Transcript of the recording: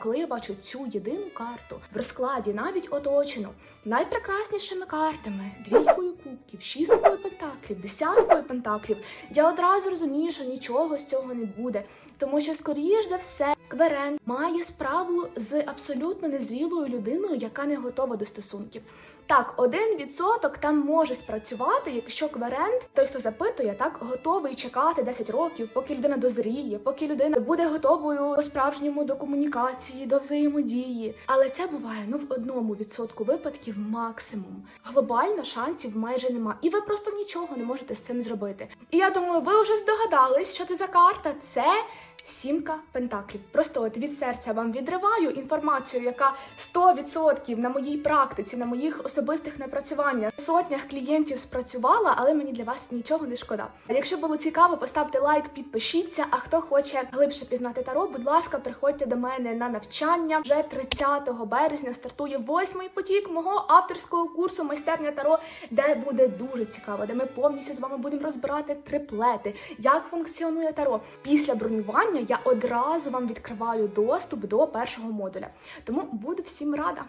Коли я бачу цю єдину карту в розкладі, навіть оточену найпрекраснішими картами, двійкою кубків, шісткою пентаклів, десяткою пентаклів, я одразу розумію, що нічого з цього не буде. Тому що, скоріш за все, Кверен має справу з абсолютно незрілою людиною, яка не готова до стосунків. Так, один відсоток там може спрацювати, якщо кверент, той, хто запитує, так готовий чекати 10 років, поки людина дозріє, поки людина буде готовою по справжньому до комунікації, до взаємодії. Але це буває ну в одному відсотку випадків максимум. Глобально шансів майже нема, і ви просто нічого не можете з цим зробити. І я думаю, ви вже здогадались, що це за карта. Це Сімка пентаклів. Просто от від серця вам відриваю інформацію, яка 100% на моїй практиці, на моїх особистих напрацюваннях сотнях клієнтів спрацювала, але мені для вас нічого не шкода. Якщо було цікаво, поставте лайк, підпишіться. А хто хоче глибше пізнати таро, будь ласка, приходьте до мене на навчання. Вже 30 березня стартує восьмий потік мого авторського курсу майстерня таро, де буде дуже цікаво, де ми повністю з вами будемо розбирати триплети, як функціонує таро. Після бронювання я одразу вам відкриваю доступ до першого модуля. Тому буду всім рада.